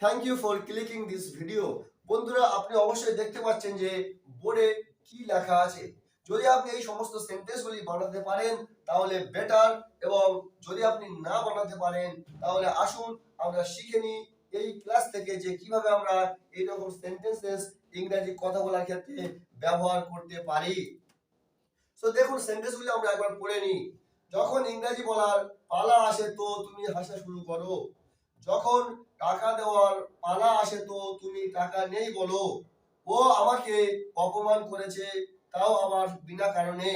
Thank you for clicking this video বন্ধুরা, আপনি অবশ্যই দেখতে পাচ্ছেন যে বোর্ডে কি লেখা আছে। যদি আপনি এই সমস্ত সেন্টেন্সগুলি বানাতে পারেন, তাহলে বেটার এবং যদি আপনি না বানাতে পারেন, তাহলে আসুন আমরা শিখে নিই এই ক্লাস থেকে যে কীভাবে আমরা এই রকম সেন্টেন্সেস ইংরেজি কথা বলার ক্ষেত্রে ব্যবহার করতে পারি। সো দেখুন সেন্টেন্সগুলি আমরা একবার পড়ে নিই। যখন ইংরেজি বলার পালা আসে, তো তুমি হাসা শুরু করো। যখন টাকা দেওয়ার পালা আসে তো তুমি টাকা নেই বলো। ও আমাকে অপমান করেছে, তাও আমার বিনা কারণে।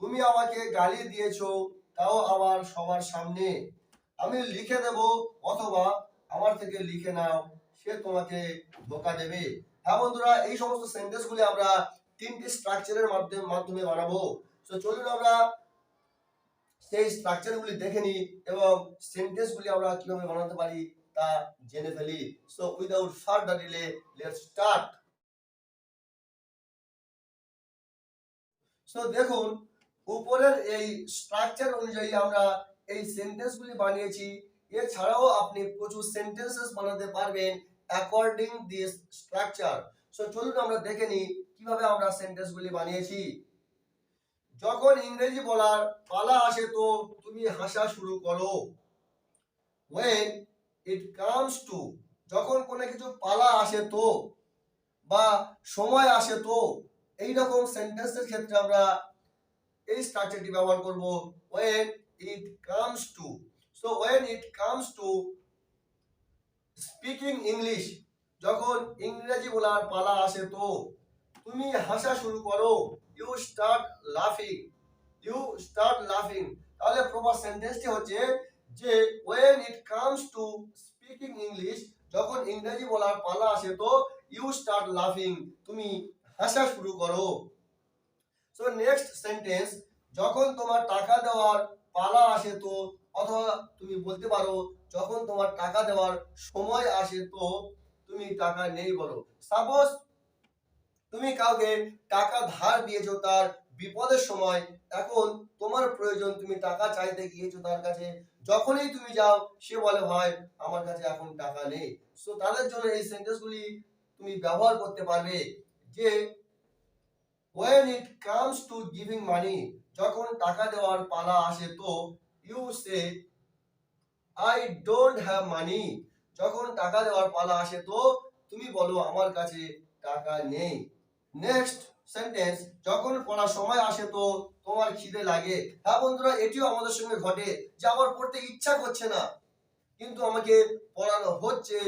তুমি আমাকে গালি দিয়েছ, তাও আমার সবার সামনে। আমি লিখে দেব অথবা আমার থেকে লিখে নাও, সে তোমাকে ধোকা দেবে। হ্যাঁ বন্ধুরা, এই সমস্ত সেন্টেন্সগুলি আমরা তিনটি স্ট্রাকচারের মাধ্যমে মাধ্যমে বানাবো। তো চলুন আমরা সেই স্ট্রাকচারগুলি দেখে নিই এবং সেন্টেন্সগুলি আমরা কীভাবে বানাতে পারি। তা জেনে ফেলি। So without further delay let's start so দেখুন, উপরের এই স্ট্রাকচার অনুযায়ী আমরা এই সেন্টেন্সগুলি বানিয়েছি। এছাড়াও আপনি প্রচুর সেন্টেন্সেস বানাতে পারবেন অ্যাকর্ডিং দিস স্ট্রাকচার সো চলুন আমরা দেখে নিই কীভাবে আমরা সেন্টেন্সগুলি বানিয়েছি। যখন ইংরেজি বলার পালা আসে তো তুমি হাসা শুরু করো। When it কামস টু যখন কোনো কিছু পালা আসে তো, বা সময় আসে তো এই রকম সেন্টেন্সের ক্ষেত্রে আমরা এই স্ট্রাকচারটি ব্যবহার করব when it comes to so when it comes to speaking English যখন ইংরেজি বলার পালা আসে তো, তুমি হাসা শুরু করো ইউ স্টার্ট লাফিং ইউ স্টার্ট লাফিং তাহলে প্রপার সেন্টেন্সটি হচ্ছে যে when it comes to speaking English যখন ইংরেজি বলার পালা আসে তো ইউ স্টার্ট লাফিং তুমি হাসা শুরু করো। সো নেক্সট সেন্টেন্স যখন তোমার টাকা দেওয়ার পালা আসে তো, অথবা তুমি বলতে পারো, যখন তোমার টাকা দেওয়ার সময় আসে তো, তুমি টাকা নেই বলো। সাপোজ তুমি কাউকে টাকা ধার দিয়েছ তার বিপদের সময় এখন তোমার প্রয়োজন, তুমি টাকা চাইতে গিয়েছো তার কাছে। যখনই তুমি যাও, সে বলে, ভাই, আমার কাছে এখন টাকা নেই। সো তাদের জন্য এই সেন্টেন্সগুলি তুমি ব্যবহার করতে পারবে যে, when it comes to giving money, যখন টাকা দেওয়ার পালা আসে তো you say I don't have money যখন টাকা দেওয়ার পালা আসে তো, তুমি বলো, আমার কাছে টাকা নেই। নেক্সট সেন্টেন্স যখন পড়ার সময় আসে তো তোমার খিদে লাগে। হ্যাঁ বন্ধুরা, এটিও আমাদের সঙ্গে ঘটে যে আমার পড়তে ইচ্ছা করছে না। কিন্তু আমাকে পড়ানো হচ্ছে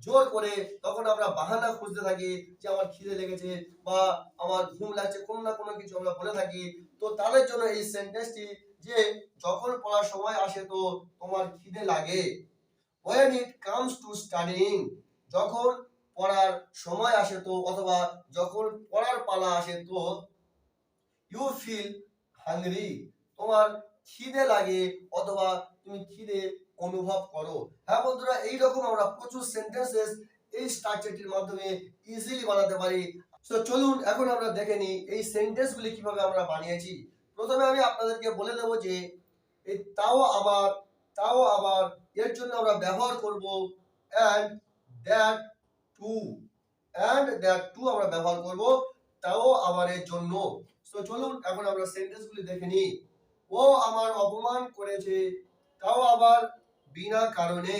জোর করে, তখন আমরা বাহানা খুঁজতে থাকি যে আমার খিদে লেগেছে বা আমার ঘুম লাগছে, কোনো না কোনো কিছু আমরা বলে থাকি। তো তাদের জন্য এই সেন্টেন্সটি যে, যখন পড়ার সময় আসে তো তোমার খিদে লাগে। When it comes to studying, যখন পড়ার সময় আসে তো, অথবা যখন পড়ার পালা আসে তো ইউ ফিল হাংরি তোমার খিদে লাগে, অথবা তুমি খিদে অনুভব করো। হ্যাঁ বন্ধুরা, এইরকম আমরা প্রচুর সেন্টেন্সেস এই স্ট্রাকচারটির মাধ্যমে ইজিলি বানাতে পারি। তো চলুন, এখন আমরা দেখে নিই এই সেন্টেন্সগুলি কীভাবে আমরা বানিয়েছি। প্রথমে আমি আপনাদেরকে বলে দেবো যে, এই তাও আবার তাও আবার, এর জন্য আমরা ব্যবহার করব and that too and that too আমরা ব্যবহার করব তাও আবার জন্য। তো চলুন এখন আমরা সেন্টেন্সগুলি দেখে নিই। ও আমার অপমান করেছে, তাও আবার বিনা কারণে।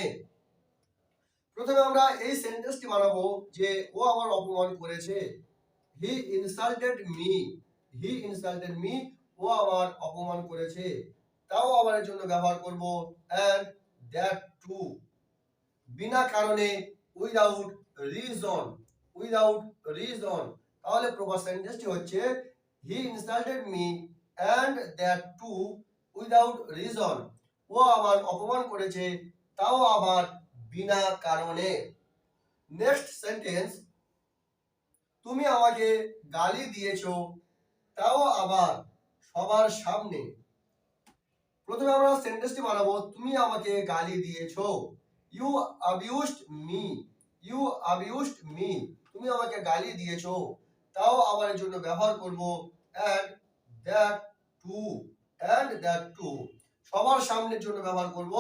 প্রথমে আমরা এই সেন্টেন্সটি বানাবো যে, ও আমার অপমান করেছে। He insulted me he insulted me ও আমার অপমান করেছে। তাও এর জন্য ব্যবহার করব অ্যান্ড দ্যাট টু বিনা কারণে উইদাউট রিজন উইদাউট রিজন তাহলে প্রপার সেন্টেন্সটি হচ্ছে he insulted me and that too without reason ও আমার অপমান করেছে, তাও আবার বিনা কারণে। নেক্সট সেন্টেন্স তুমি আমাকে গালি দিয়েছ, তাও আবার সবার সামনে। প্রথমে আমরা সেন্টেন্সটি বানাবো, তুমি আমাকে গালি দিয়েছ। You abused me you abused me তুমি আমাকে গালি দিয়েছ। তাও এর জন্য ব্যবহার করব। And that too and that too সবার সামনের জন্য ব্যবহার করব।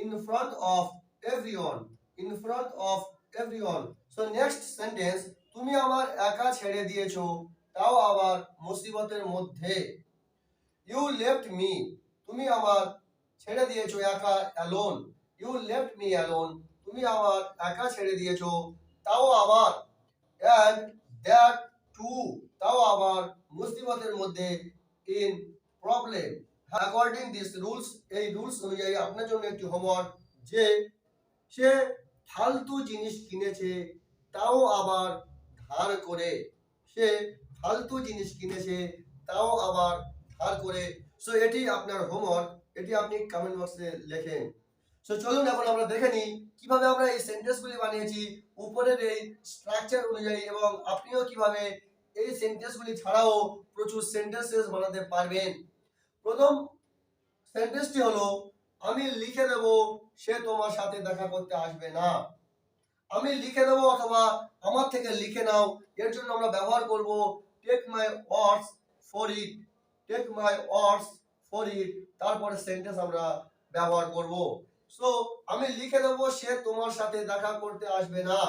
In front of everyone in front of everyone so next sentence তুমি আমার একা ছেড়ে দিয়েছ। তাও আবার মুসিবতের মধ্যে। ইউ লেফট মি তুমি আমার ছেড়ে দিয়েছ একা alone you left me alone তুমি আমার একা ছেড়ে দিয়েছ, তাও আবার। টু তাও আবার মুসিবতের মধ্যে in problem according this rules এই রুলস অনুযায়ী আপনার জন্য একটি হোমওয়ার্ক যে সে ফালতু জিনিস কিনেছে, তাও আবার ধার করে। সে ফালতু জিনিস কিনেছে, তাও আবার ধার করে। সো এটি আপনার হোমওয়ার্ক এটি আপনি কমেন্ট বক্সে লেখেন। সো চলুন এখন আমরা দেখে নিই কীভাবে আমরা এই সেন্টেন্সগুলি বানিয়েছি উপরের এই স্ট্রাকচার অনুযায়ী এবং আপনিও কীভাবে এই সেন্টেন্সগুলি ছাড়াও প্রচুর সেন্টেন্সেস বানাতে পারবেন। প্রথম সেন্টেন্সটি হলো, আমি লিখে দেব, সে তোমার সাথে দেখা করতে আসবে না। আমি লিখে দেবো অথবা আমার থেকে লিখে নাও, এর জন্য আমরা ব্যবহার করব take my words for it take my words for it তারপরে সেন্টেন্স আমরা ব্যবহার করব। সো আমি লিখে দেবো, সে তোমার সাথে দেখা করতে আসবে না।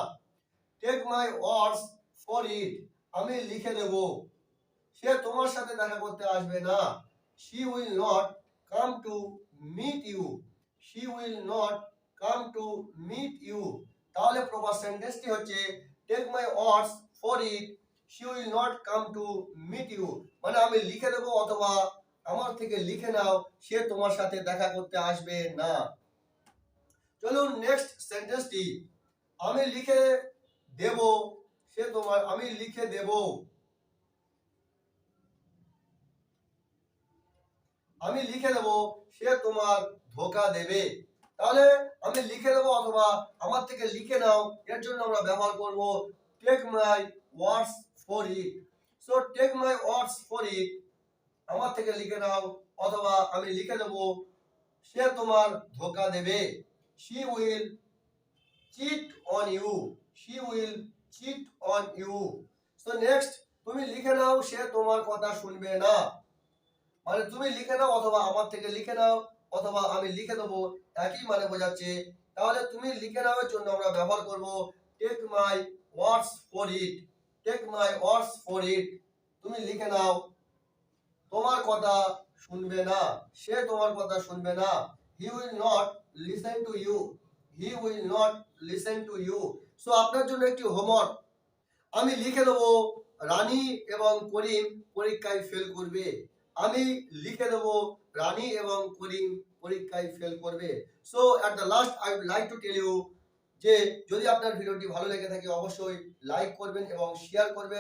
Take my words for it আমি লিখে দেব, সে তোমার সাথে দেখা করতে আসবে না। She will not come to meet you she will not come to meet you তাহলে প্রপার সেন্টেন্সটি হচ্ছে? Take my words for it she will not come to meet you মানে আমি লিখে দেবো অথবা আমার থেকে লিখে নাও, সে তোমার সাথে দেখা করতে আসবে না। চলুন নেক্সট সেন্টেন্সটি আমি লিখে দেব, সে তোমার, আমি লিখে দেব। আমি লিখে দেব, সে তোমার ধোকা দেবে। তাহলে আমি লিখে দেবো অথবা আমার থেকে লিখে নাও, এর জন্য আমরা ব্যবহার করব take my words for it so take my words for it আমার থেকে লিখে নাও, অথবা আমি লিখে দেব, সে তোমার ধোকা দেবে। She will cheat on you she will cheat on you so next তুমি লিখে নাও, সে তোমার কথা শুনবে না। মানে তুমি লিখে নাও অথবা আমার থেকে লিখে নাও, অথবা আমি লিখে দেবো, একই মানে বোঝাচ্ছে। তাহলে তুমি লিখে নেওয়ার জন্য আমরা ব্যবহার করব take my words for it take my words for it তুমি লিখে নাও, তোমার কথা শুনবে না, সে তোমার কথা শুনবে না। He will not listen to you he will not listen to you so আপনার জন্য একটি হোমওয়ার্ক আমি লিখে দেবো, রানী এবং করিম পরীক্ষায় ফেল করবে। আমি লিখে দেবো, রানী এবং করিম পরীক্ষায় ফেল করবে। So at the last I would like to tell you যে, যদি আপনার ভিডিওটি ভালো লেগে থাকে, অবশ্যই লাইক করবেন এবং শেয়ার করবেন।